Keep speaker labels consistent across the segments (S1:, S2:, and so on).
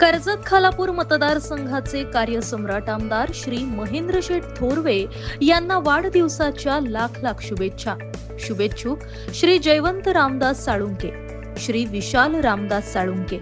S1: कर्जत खालापूर मतदारसंघाचे कार्यसम्राट आमदार श्री महेंद्र शेठ थोरवे यांना वाढदिवसाच्या लाख लाख शुभेच्छा. शुभेच्छुक श्री जयवंत रामदास साळुंके श्री विशाल रामदास साळुंके.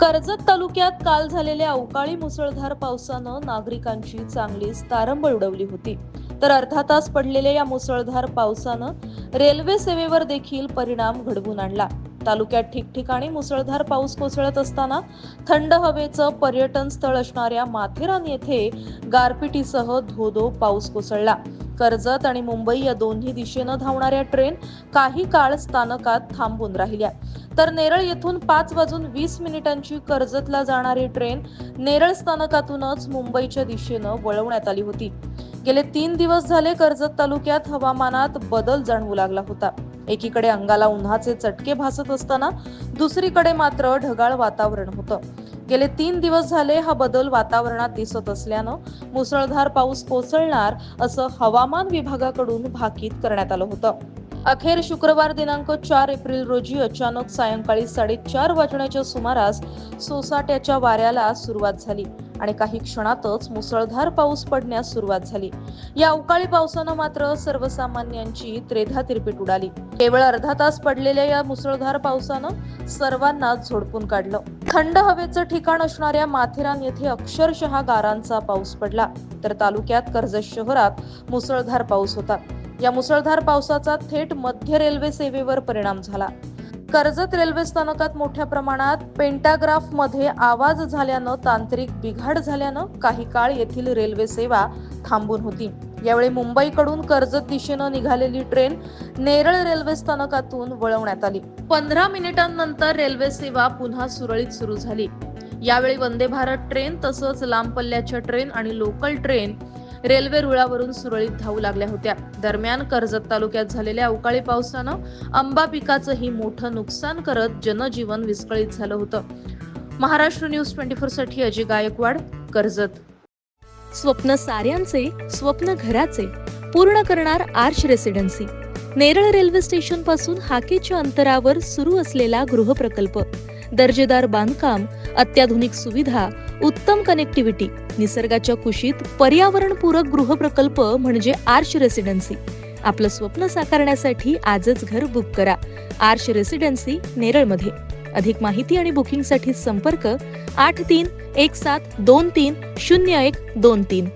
S1: कर्जत तालुक्यात काल झालेल्या अवकाळी मुसळधार पावसानं नागरिकांची चांगलीच तारंबळ उडवली होती. तर अर्धा तास पडलेल्या या मुसळधार पावसानं रेल्वे सेवेवर देखील परिणाम घडवून आणला. तालुक्यात ठिकठिकाणी मुसळधार पाऊस कोसळत असताना थंड हवेचं पर्यटन स्थळ असणाऱ्या माथेरान येथे गारपिटीसह धोधो पाऊस कोसळला. कर्जत आणि मुंबई या दोन्ही दिशेनं धावणाऱ्या ट्रेन काही काळ स्थानकात थांबून राहिल्या. तर नेरळ येथून पाच वाजून वीस मिनिटांची कर्जतला जाणारी ट्रेन नेरळ स्थानकातूनच मुंबईच्या दिशेनं वळवण्यात आली होती. गेले तीन दिवस झाले कर्जत तालुक्यात हवामानात बदल जाणवू लागला होता. एकीकडे अंगाला उन्हाचे चटके भासत असताना दुसरीकडे मात्र ढगाळ वातावरण होतं. गेले तीन दिवस झाले हा बदल वातावरणात दिसत असल्यानं मुसळधार पाऊस कोसळणार असं हवामान विभागाकडून भाकीत करण्यात आलं होतं. अखेर शुक्रवार दिनांक चार एप्रिल रोजी अचानक सायंकाळी साडेचार वाजण्याच्या सुमारास सोसाट्याच्या वाऱ्याला सुरुवात झाली. आणि काही क्षणातच मुसळधार पाऊस पडण्यास सुरुवात झाली. या अवकाळी पावसानं मात्र सर्वसामान्यांची त्रेधा तिरपीट उडाली. केवळ अर्धा तास पडलेल्या या मुसळधार पावसानं सर्वांना झोडपून काढलं. थंड हवेचं ठिकाण असणाऱ्या माथेरान येथे अक्षरशः गारांचा पाऊस पडला. तर तालुक्यात कर्जत शहरात मुसळधार पाऊस होता. या मुसळधार पावसाचा थेट मध्य रेल्वे सेवेवर परिणाम झाला. कर्जत रेल्वे स्थानकात मोठ्या प्रमाणात पेंटाग्राफमध्ये आवाज झाल्यानं तांत्रिक बिघाड झाल्यानं काही काळ येथील रेल्वे सेवा थांबून होती. यावेळी मुंबईकडून कर्जत दिशेनं निघालेली ट्रेन नेरळ रेल्वे स्थानकातून वळवण्यात आली. पंधरा मिनिटांनंतर रेल्वे सेवा पुन्हा सुरळीत सुरू झाली. यावेळी वंदे भारत ट्रेन तसंच लांब पल्ल्याच्या ट्रेन आणि लोकल ट्रेन रेल्वे रुळावरून सुरळीत धावू लागल्या होत्या. दरम्यान कर्जत तालुक्यात झालेल्या अवकाळी पावसानं आंबा पिकाचंही मोठं नुकसान करत जनजीवन विस्कळीत झालं होतं. महाराष्ट्र न्यूज ट्वेंटी फोरसाठी अजय गायकवाड कर्जत. स्वप्न साऱ्यांचे स्वप्न घराचे पूर्ण करणार आर्च रेसिडेन्सी. नेरळ रेल्वे स्टेशनपासून हाकेच्या अंतरावर सुरू असलेला गृहप्रकल्प. दर्जेदार बांधकाम अत्याधुनिक सुविधा उत्तम कनेक्टिव्हिटी निसर्गाच्या कुशीत पर्यावरणपूरक गृहप्रकल्प म्हणजे आर्श रेसिडेन्सी आपलं स्वप्न साकारण्यासाठी आजच घर बुक करा. आर्श रेसिडेन्सी नेरळमध्ये. अधिक माहिती आणि बुकिंगसाठी संपर्क आठ तीन एक सात दोन तीन शून्य एक दोन तीन.